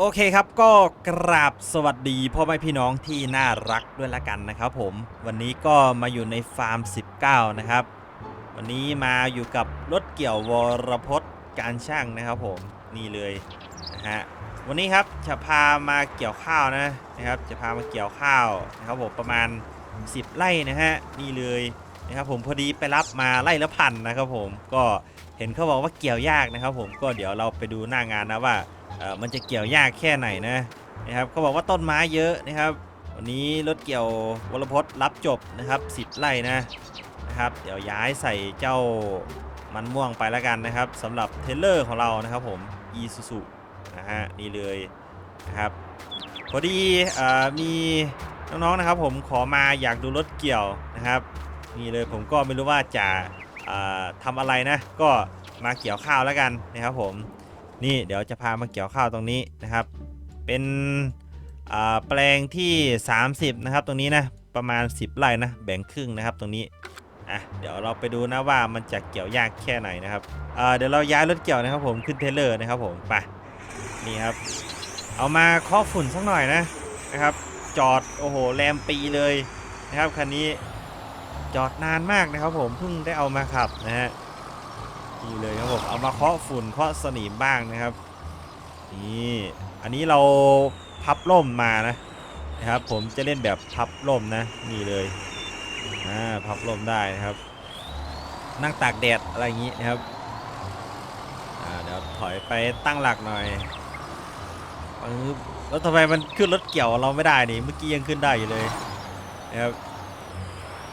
โอเคครับก็กราบสวัสดีพ่อแม่พี่น้องที่น่ารักด้วยละกันนะครับผมวันนี้ก็มาอยู่ในฟาร์ม 19 นะครับ วันนี้มาอยู่กับรถเกี่ยววรพจน์การช่างนะครับผมนี่เลยนะฮะวันนี้ครับจะพามาเกี่ยวข้าวนะนะครับ จะพามาเกี่ยวข้าวนะครับผมประมาณ 10 ไร่นะฮะนี่เลยนะครับผมพอดีไปรับมาไร่ละพันนะครับผมก็เห็นเขาบอกว่าเกี่ยวยากนะครับ ผมก็เดี๋ยวเราไปดูหน้างานนะว่า เออมันจะเกี่ยวยากแค่ไหนนะนะครับเขาบอกว่าต้นไม้เยอะนะครับ วันนี้รถเกี่ยววรพจน์รับจบนะครับ10ไร่นะนะครับ เดี๋ยวย้ายใส่เจ้ามันม่วงไปแล้วกันนะครับสำหรับเทเลอร์ของเรานะครับผม e s u s u นะฮะนี่เลยนะครับพอดีอมีน้องๆนะครับผมขอมาอยากดูรถเกี่ยวนะครับนี่เลยผมก็ไม่รู้ว่าจะทำอะไรนะ ก็มาเกี่ยวข้าวแล้วกันนะครับผม นี่เดี๋ยวจะพามาเกี่ยวข้าวตรงนี้นะครับ เป็นแปลงที่ 30 นะครับ ตรงนี้นะประมาณ 10ไร่นะแบ่งครึ่งนะครับตรงนี้อะเดี๋ยวเราไปดูนะว่ามันจะเกี่ยวยากแค่ไหนนะครับเดี๋ยวเราย้ายรถเกี่ยวนะครับผมขึ้นเทเลอร์นะครับผมไปนี่ครับ เอามาเคาะฝุ่นสักหน่อยนะนะครับ จอดโอ้โหแรมปีเลยนะครับคันนี้จอดนานมากนะครับผมเพิ่งได้เอามาขับนะฮะ นี่เลยครับผมเอามาเคาะฝุ่นเคาะสนิมบ้างนะครับนี่อันนี้เราพับล่มมานะนะครับ ผมจะเล่นแบบพับล่มนะนี่เลยอ่าพับล่มได้นะครับ นั่งตากแดดอะไรอย่างนี้นะครับอ่าเดี๋ยวถอยไปตั้งหลักหน่อยปึ๊บแล้วทำไมมันขึ้นรถเกี่ยวเราไม่ได้นี่เมื่อกี้ยังขึ้นได้อยู่เลยนะครับ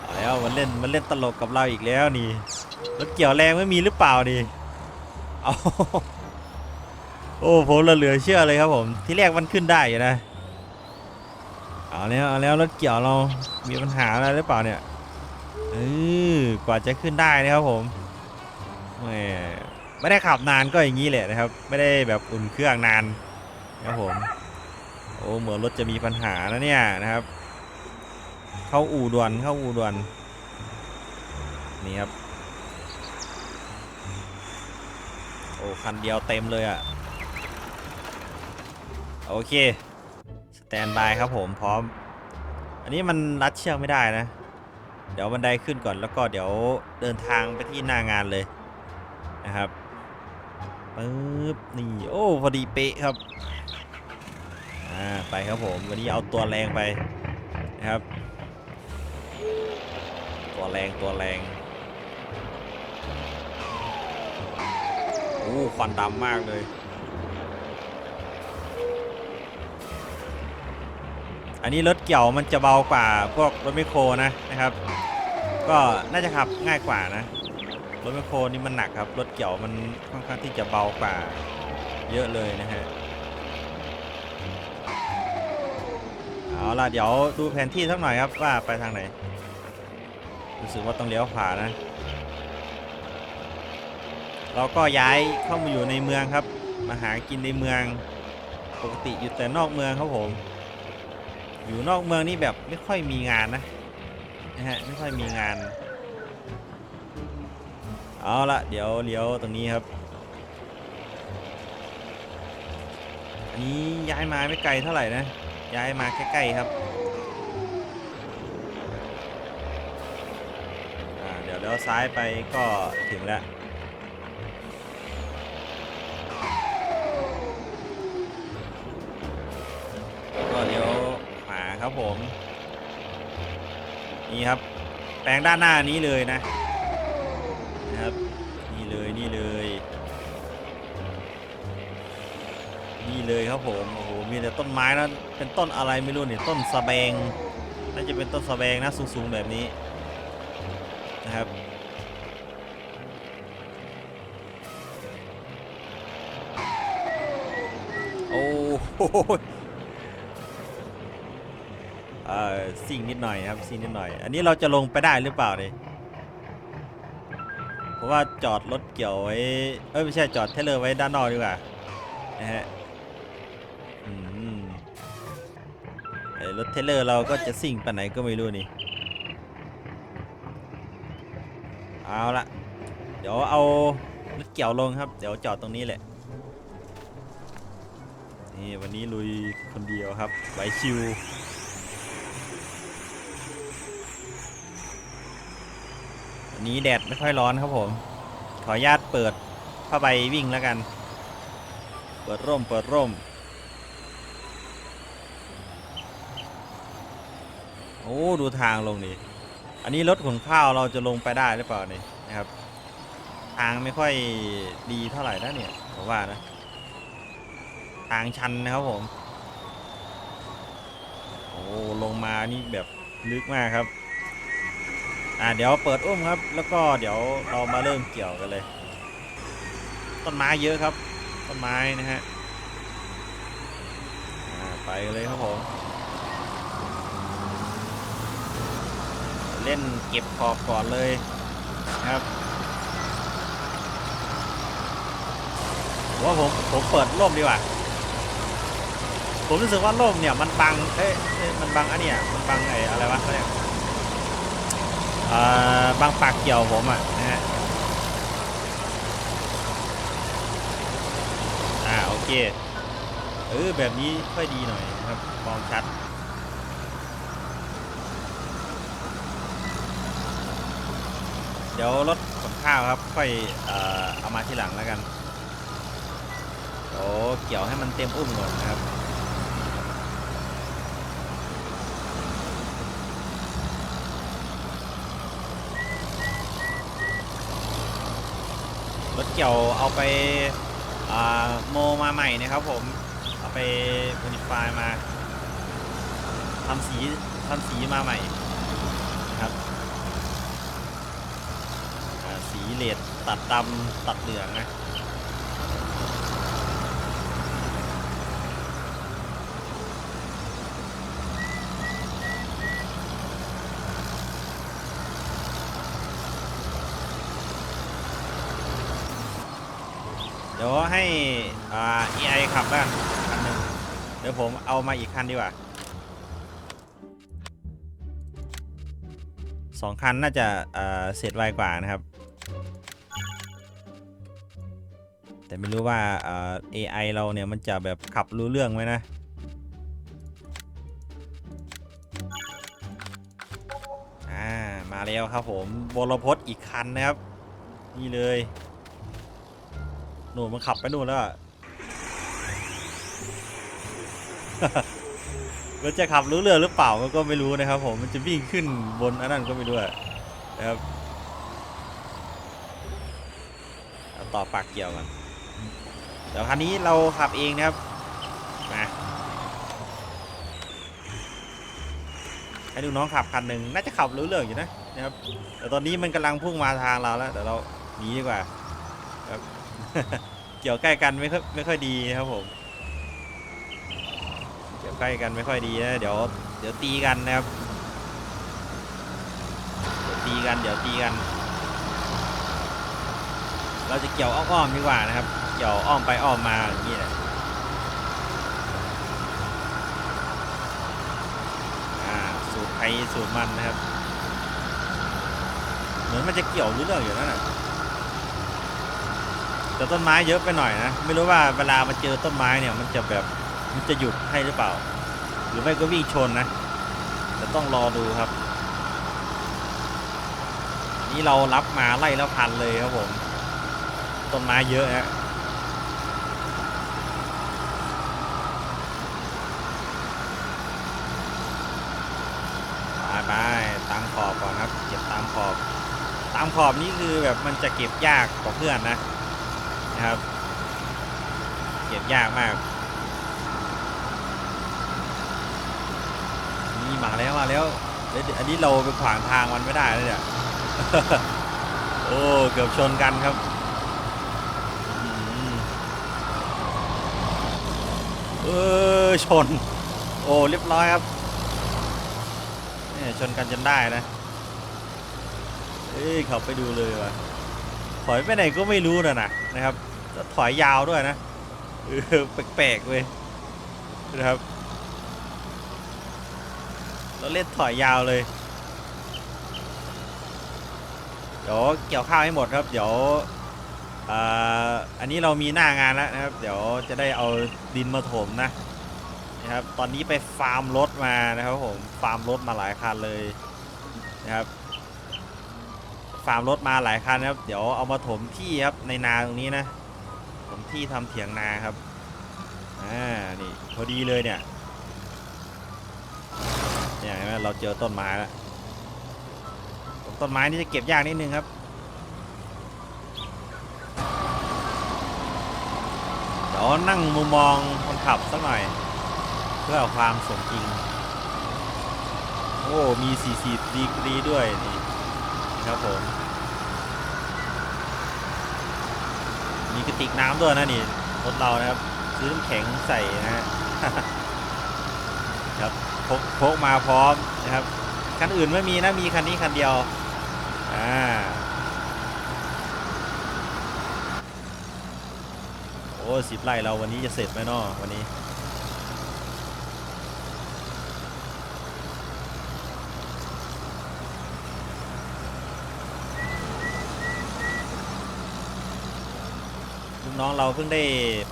เอาแล้วมันเล่นมันเล่นตลกกับเราอีกแล้วนี่ รถเกี่ยวแรงไม่มีหรือเปล่าดิเอาโอ้ผมเหลือเชื่อเลยครับผม ที่แรกมันขึ้นได้อยู่นะ เอาแล้วเอาแล้วรถเกี่ยวเรา มีปัญหาอะไรหรือเปล่าเนี่ยเออกว่าจะขึ้นได้นะครับผมแหมไม่ได้ขับนานก็อย่างนี้แหละนะครับ ไม่ได้แบบอุ่นเครื่องนานนะครับผมโอ้เหมือนรถจะมีปัญหาแล้วเนี่ยนะครับ เข้าอู่ด่วนเข้าอู่ด่วนนี่ครับ อ้คันเดียวเต็มเลยอะ่ะ โอเค สแตนบายครับผมพร้อม อันนี้มันรัดเชือกไม่ได้นะ เดี๋ยวบันไดขึ้นก่อนแล้วก็เดี๋ยวเดินทางไปที่หน้างานเลยนะครับปึ๊บนี่โอ้พอดีเป๊ะครับอ่าไปครับผมวันนี้เอาตัวแรงไปนะครับ ตัวแรงตัวแรง อ้ควันดำมากเลย อันนี้รถเกี่ยวมันจะเบากว่าพวกรถไมคโครนะนะครับ ก็น่าจะขับง่ายกว่านะ รถไมคโครนี่มันหนักครับ รถเกี่ยวมันค่อนข้างที่จะเบากว่าเยอะเลยนะฮะเอาล่ะเดี๋ยวดูแผนที่สักหน่อยครับว่าไปทางไหน รู้สึกว่าต้องเลี้ยวขวานะ เราก็ย้ายเข้ามาอยู่ในเมืองครับ มาหากินในเมือง ปกติอยู่แต่นอกเมืองครับผม อยู่นอกเมืองนี่แบบไม่ค่อยมีงานนะนะฮะไม่ค่อยมีงาน เอาละเดี๋ยวเลี้ยวตรงนี้ครับ อันนี้ย้ายมาไม่ไกลเท่าไหร่นะ ย้ายมาใกล้ๆครับเดี๋ยวเลี้ยวซ้ายไปก็ถึงแล้ว ครับผม นี่ครับ แปลงด้านหน้านี้เลยนะนะครับ นี่เลยนี่เลย นี่เลยครับผมโอ้โหมีแต่ต้นไม้นะเป็นต้นอะไรไม่รู้เนี่ยต้นสะแบงน่าจะเป็นต้นสะแบงนะสูงๆแบบนี้นะครับโอ้โห เอ่อสิ่งนิดหน่อยครับสิ่งนิดหน่อย อันนี้เราจะลงไปได้หรือเปล่าเนี่ยเพราะว่าจอดรถเกี่ยวไว้ เอ้ยไม่ใช่จอดเทเลอร์ไว้ด้านนอกดีกว่านะฮะรถเทเลอร์เราก็จะสิ่งไปไหนก็ไม่รู้นี่เอาละเดี๋ยวเอารถเกี่ยวลงครับ เดี๋ยวจอดตรงนี้แหละนี่วันนี้ลุยคนเดียวครับไหวชิว นนี้แดดไม่ค่อยร้อนครับผม ขออนุญาตเปิดผ้าใบวิ่งแล้วกัน เปิดร่มเปิดร่ม โอ้ดูทางลงนี่อันนี้รถขนข้าวเราจะลงไปได้หรือเปล่านี่นะครับ ทางไม่ค่อยดีเท่าไหร่นะเนี่ยผมว่านะทางชันนะครับผม โอ้ลงมานี่แบบลึกมากครับ อ่าเดี๋ยวเปิดอุ้มครับ แล้วก็เดี๋ยวเรามาเริ่มเกี่ยวกันเลย ต้นไม้เยอะครับ ต้นไม้นะฮะไปเลยครับผมเล่นเก็บขอบก่อนเลยนะครับผมว่าผมผมเปิดร่มดีกว่า ผมรู้สึกว่าร่มเนี่ยมันบังเอ้ยเอ้ยมันบังอันเนี้ยมันบังไอ้อะไรวะเขาเรียก อ่างปากเกี่ยวผมอะนะฮะอ่าโอเคเออแบบนี้ค่อยดีหน่อยนะครับมองชัดเดี๋ยวรถขนข้าวครับ ค่อยเอามาที่หลังแล้วกันเดี๋ยวเกี่ยวให้มันเต็มอุ้มก่อนนะครับ รถเกี่ยวเอาไปาโมมาใหม่นะครับผม เอาไปโมดิฟายมาทำสีทำสีมาใหม่นะครับสีเลดตัดดำตัดเหลืองนะ ให้อ่า AI ขับบ้างคันหนึ่งเดี๋ยวผมเอามาอีกคันดีกว่าสองคันน่าจะอ่าเสร็จไวกว่านะครับ แต่ไม่รู้ว่าอ่า AI เราเนี่ยมันจะแบบขับรู้เรื่องไหมนะอ่ามาแล้วครับผมบรพศอีกคันนะครับ นี่เลย หนูมันขับไปนู่นแล้วมันจะขับรู้เรื่อหรือเปล่ามันก็ไม่รู้นะครับ ผมมันจะวิ่งขึ้นบนอันนั้นก็ไม่รู้นะครับต่อปากเกี่ยวกันเดี๋ยวคันนี้เราขับเองนะครับมาให้ดูน้องขับคันหนึ่งน่าจะขับรู้เรื่องอยู่นะนะครับแต่ตอนนี้มันกำลังพุ่งมาทางเราแล้วเดี๋ยวเราหนีดีกว่าครับ เกี่ยวใกล้กันไม่ค่อยไม่ค่อยดีนะครับผม เกี่ยวใกล้กันไม่ค่อยดีนะเดี๋ยวเดี๋ยวตีกันนะครับเดี๋ยวตีกันเดี๋ยวตีกัน เราจะเกี่ยวอ้อมๆดีกว่านะครับ เกี่ยวอ้อมไปอ้อมมาอย่างนี้แหละอ่าสูตรไทยสูตรมันนะครับ เหมือนมันจะเกี่ยวรู้เรื่องอยู่นั่นแหละ แต่ต้นไม้เยอะไปหน่อยนะ ไม่รู้ว่าเวลามาเจอต้นไม้เนี่ย มันจะแบบมันจะหยุดให้หรือเปล่า หรือไม่ก็วิ่งชนนะแต่ต้องรอดูครับ นี่เรารับมาไล่แล้วพันเลยครับผม ต้นไม้เยอะฮะไปไปตามขอบก่อนครับ เก็บตามขอบ ตามขอบนี่คือแบบมันจะเก็บยากกว่าเพื่อนนะ นะครับเก็บยากมาก นี่มาแล้วมาแล้วเอันนี้เราไปขวางทางมันไม่ได้เลยเนี่ย โอ้เกือบชนกันครับอเออชน โอ้เรียบร้อยครับเนี่ยชนกันจนได้นะ เอ้ยขับไปดูเลยว่ะ ถอยไปไหนก็ไม่รู้นะนะนะครับถอยยาวด้วยนะเออแปลกๆเว้ยนะครับเราเล่นถอยยาวเลยเดี๋ยวเกี่ยวข้าวให้หมดครับ เดี๋ยวอันนี้เรามีหน้างานแล้วนะครับ เดี๋ยวจะได้เอาดินมาถมนะนะครับ ตอนนี้ไปฟาร์มรถมานะครับผม ฟาร์มรถมาหลายคันเลยนะครับ ฟาร์มรถมาหลายคันนะครับ เดี๋ยวเอามาถมที่ครับในนาตรงนี้นะ ถมที่ทำเถียงนาครับ อ่า นี่พอดีเลยเนี่ย เนี่ยเห็นไหมเราเจอต้นไม้แล้ว ต้นไม้นี่จะเก็บยากนิดนึงครับ เดี๋ยวนั่งมุมมองคนขับสักหน่อย เพื่อความสมจริง โอ้ มี 40ดีกรีด้วยนี่ ครับผม มีกระติกน้ำด้วยนะนี่รถเรานะครับ ซื้อน้ำแข็งใส่นะฮะครับพกพกมาพร้อมนะครับ คันอื่นไม่มีนะ มีคันนี้คันเดียว อ่า โอ้สิบไร่เราวันนี้จะเสร็จไหมนาะวันนี้ น้องเราเพิ่งได้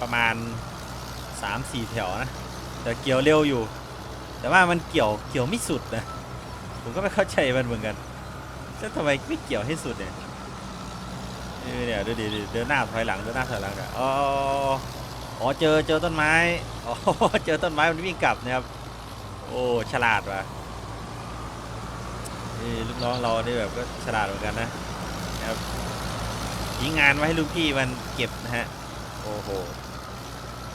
ประมาณ 3-4 แถวนะ แต่เกี่ยวเร็วอยู่ แต่ว่ามันเกี่ยวเกี่ยวไม่สุดนะ ผมก็ไม่เข้าใจมันเหมือนกันแล้วทำไมไม่เกี่ยวให้สุดเนี่ยเออเนี่ยดูดิเดินหน้าถอยหลังเดินหน้าถอยหลังเนี่ยอ๋ออ๋อเจอเจอต้นไม้อ๋อเจอต้นไม้มันวิ่งกลับนะครับ โอ้ฉลาดว่ะนี่ลูกน้องเรานี่แบบก็ฉลาดเหมือนกันนะครับ ทิ้งงานไว้ให้ลูกพี่มันเก็บนะฮะ โอ้โห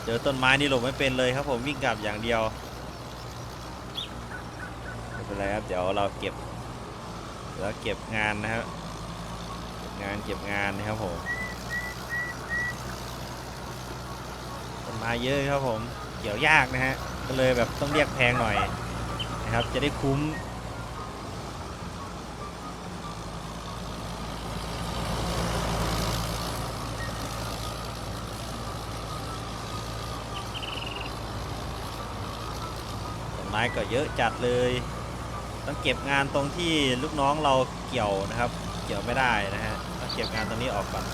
เจอต้นไม้นี่หลบไม่เป็นเลยครับผมวิ่งกลับอย่างเดียวไม่เป็นไรครับ เดี๋ยวเราเก็บแล้วเก็บงานนะครับ งานเก็บงานนะครับผมต้นไม้เยอะครับผม เกี่ยวยากนะฮะ ก็เลยแบบต้องเรียกแพงหน่อยนะครับ จะได้คุ้ม ไม้ก็เยอะจัดเลย ต้องเก็บงานตรงที่ลูกน้องเราเกี่ยวนะครับ เกี่ยวไม่ได้นะฮะต้องเก็บงานตรงนี้ออกก่อน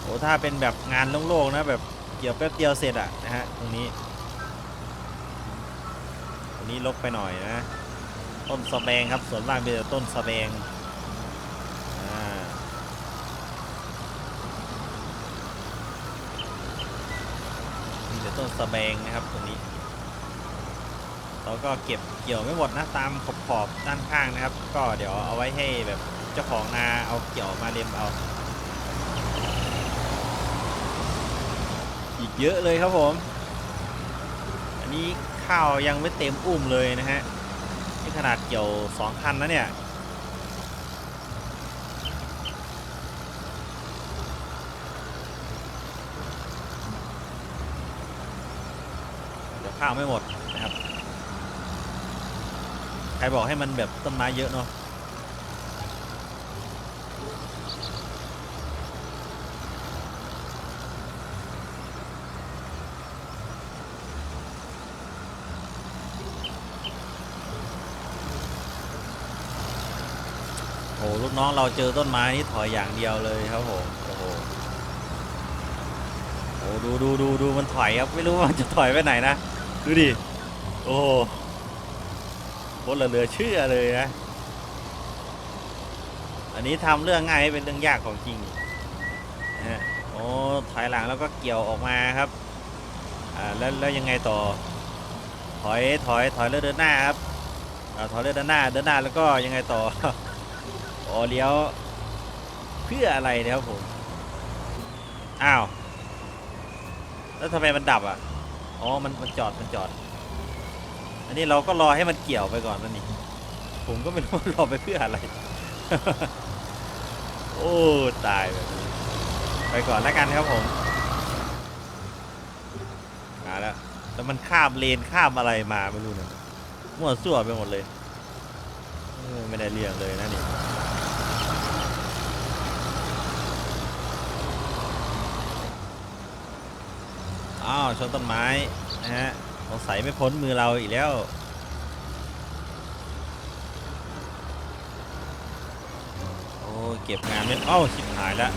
โอ้ถ้าเป็นแบบงานโล่งๆนะแบบเกี่ยวแป๊บเดียวเสร็จอะนะฮะตรงนี้ตรงนี้ลกไปหน่อยนะต้นสะแบงครับส่วนมากเป็นต้นสะแบงอ่ามีแต่ต้นสะแบงนะครับตรงนี้ เราก็เก็บเกี่ยวไม่หมดนะตามขอบขอบด้านข้างนะครับ ก็เดี๋ยวเอาไว้ให้แบบเจ้าของนาเอาเกี่ยวมาเล็มเอา อีกเยอะเลยครับผม อันนี้ข้าวยังไม่เต็มอุ้มเลยนะฮะนี่ขนาดเกี่ยวสองคันนะเนี่ยเดี๋ยวข้าวไม่หมด ใครบอกให้มันแบบต้นไม้เยอะเนาะโอ้ลูกน้องเราเจอต้นไม้นี่ถอยอย่างเดียวเลยครับผมโอ้โหโอ้ดูดูดูดูมันถอยครับ ไม่รู้ว่ามันจะถอยไปไหนนะ ดูดิ โอ้ โหโคตรเหลือเชื่อเลยนะ อันนี้ทำเรื่องง่ายให้เป็นเรื่องยากของจริงนะโอ้ถอยหลังแล้วก็เกี่ยวออกมาครับ อ่าแล้วแล้วยังไงต่อ ถอยถอยถอยแล้วเดินหน้าครับอ่าถอยแล้วเดินหน้าเดินหน้าแล้วก็ยังไงต่ออ๋อเลี้ยวเพื่ออะไรเนะครับผม อ้าว แล้วทำไมมันดับอะ อ๋อ มันมันจอด มันจอด อันนี้เราก็รอให้มันเกี่ยวไปก่อนนั่นนี่ผมก็ไม่รู้ว่ารอไปเพื่ออะไร โอ้ตายแบบนี้ไปก่อนแล้วกันครับผมมาแล้วแล้วมันข้ามเลนข้ามอะไรมาไม่รู้เนี่ยมั่วซั่วไปหมดเลยไม่ได้เรื่องเลยนะนี่อ้าวชนต้นไม้นะฮะ สงสัยไม่พ้นมือเราอีกแล้ว โอ้เก็บงานไม่เอ้าชิบหายแล้ว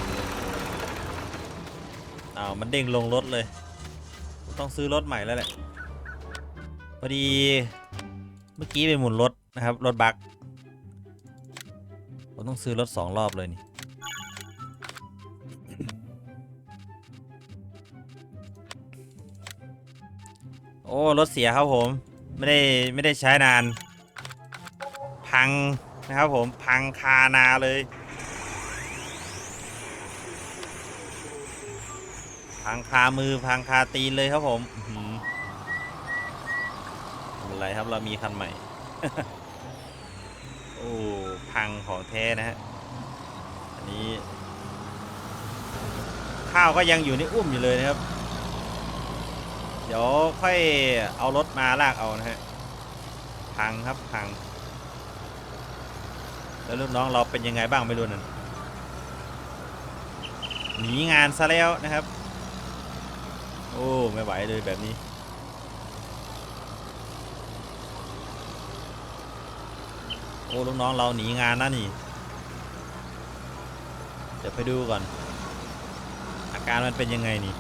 อ้าวมันเด้งลงรถเลย ต้องซื้อรถใหม่แล้วแหละ พอดี เมื่อกี้ไปหมุนรถนะครับ รถบักผมต้องซื้อรถสองรอบเลยนี่ โอ้รถเสียครับผมไม่ได้ไม่ได้ใช้นาน พังนะครับผมพังคานาเลย พังคามือพังคาตีนเลยครับผมอื้อหือไม่เป็นไรครับเรามีคันใหม่ โอ้พังของแท้นะฮะอันนี้ ข้าวก็ยังอยู่ในอุ้มอยู่เลยนะครับ เดี๋ยวค่อยเอารถมาลากเอานะฮะพังครับพัง แล้วลูกน้องเราเป็นยังไงบ้างไม่รู้นั่นหนีงานซะแล้วนะครับ โอ้ไม่ไหวเลยแบบนี้โอ้ลูกน้องเราหนีงานนะนี่ เดี๋ยวไปดูก่อน อาการมันเป็นยังไงนี่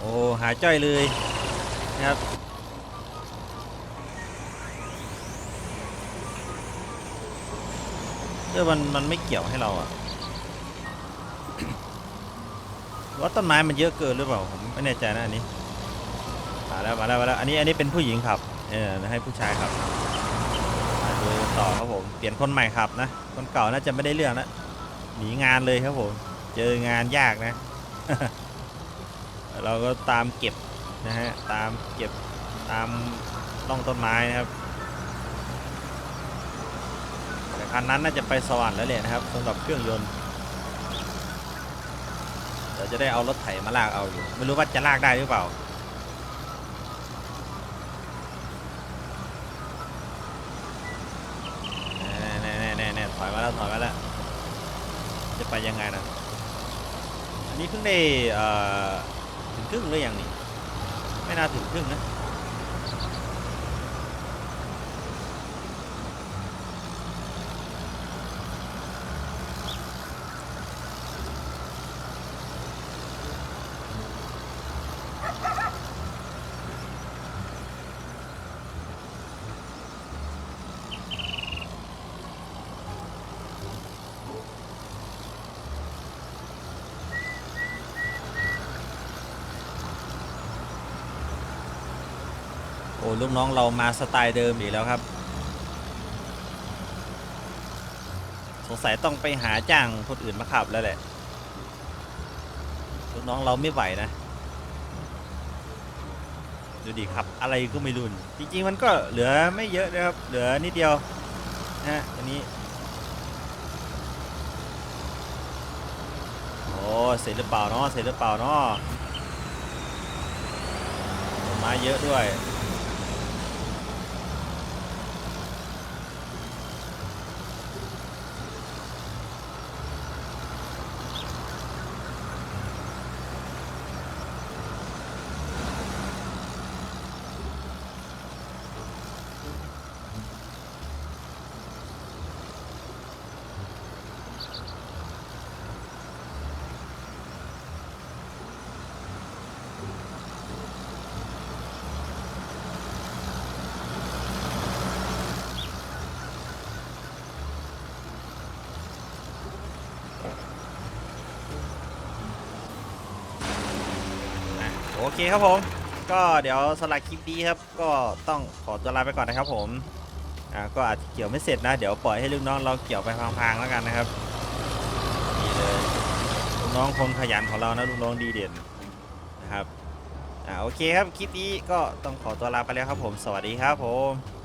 โอ้หายจ้อยเลยนะครับเออมันมันไม่เกี่ยวให้เราอะว่าต้นไม้มันเยอะเกินหรือเปล่าผมไม่แน่ใจนะอันนี้มาแล้วมาแล้วมาแล้วอันนี้อันนี้เป็นผู้หญิงขับเออให้ผู้ชายขับมาดูต่อครับผมเปลี่ยนคนใหม่ขับนะคนเก่าน่าจะไม่ได้เรื่องนะหนีงานเลยครับผมเจองานยากนะ เราก็ตามเก็บนะฮะตามเก็บตามร่องต้นไม้นะครับแต่คันนั้นน่าจะไปสวรรค์แล้วแหละนะครับสำหรับเครื่องยนต์เดี๋ยวจะได้เอารถไถมาลากเอาอยู่ไม่รู้ว่าจะลากได้หรือเปล่าแน่แน่แน่แน่แน่ถอยมาแล้วถอยมาแล้วจะไปยังไงนะอันนี้เพิ่งได้ ถึงครึ่งหรือยังนี่ ไม่น่าถึงครึ่งนะ ลูกน้องเรามาสไตล์เดิมอีกแล้วครับ สงสัยต้องไปหาจ้างคนอื่นมาขับแล้วแหละ ลูกน้องเราไม่ไหวนะ ดูดิครับ อะไรก็ไม่รุน จริง ๆ มันก็เหลือไม่เยอะนะครับ เหลือนิดเดียวนะฮะอันนี้โอ้เสร็จหรือเปล่าเนาะเสร็จหรือเปล่าเนาะต้นไม้เยอะด้วย อะโอ เคครับผม ก็เดี๋ยวสลักคลิปนี้ครับ ก็ต้องขอตัวลาไปก่อนนะครับผม อ่า ก็อาจจะเกี่ยวไม่เสร็จนะ เดี๋ยวปล่อยให้ลูกน้องเราเกี่ยวไปพังๆแล้วกันนะครับ นี่เลยลูกน้องคนขยันของเรานะลูกน้องดีเด่นนะครับ อ่า โอเคครับ คลิปนี้ก็ต้องขอตัวลาไปแล้วครับผม สวัสดีครับผม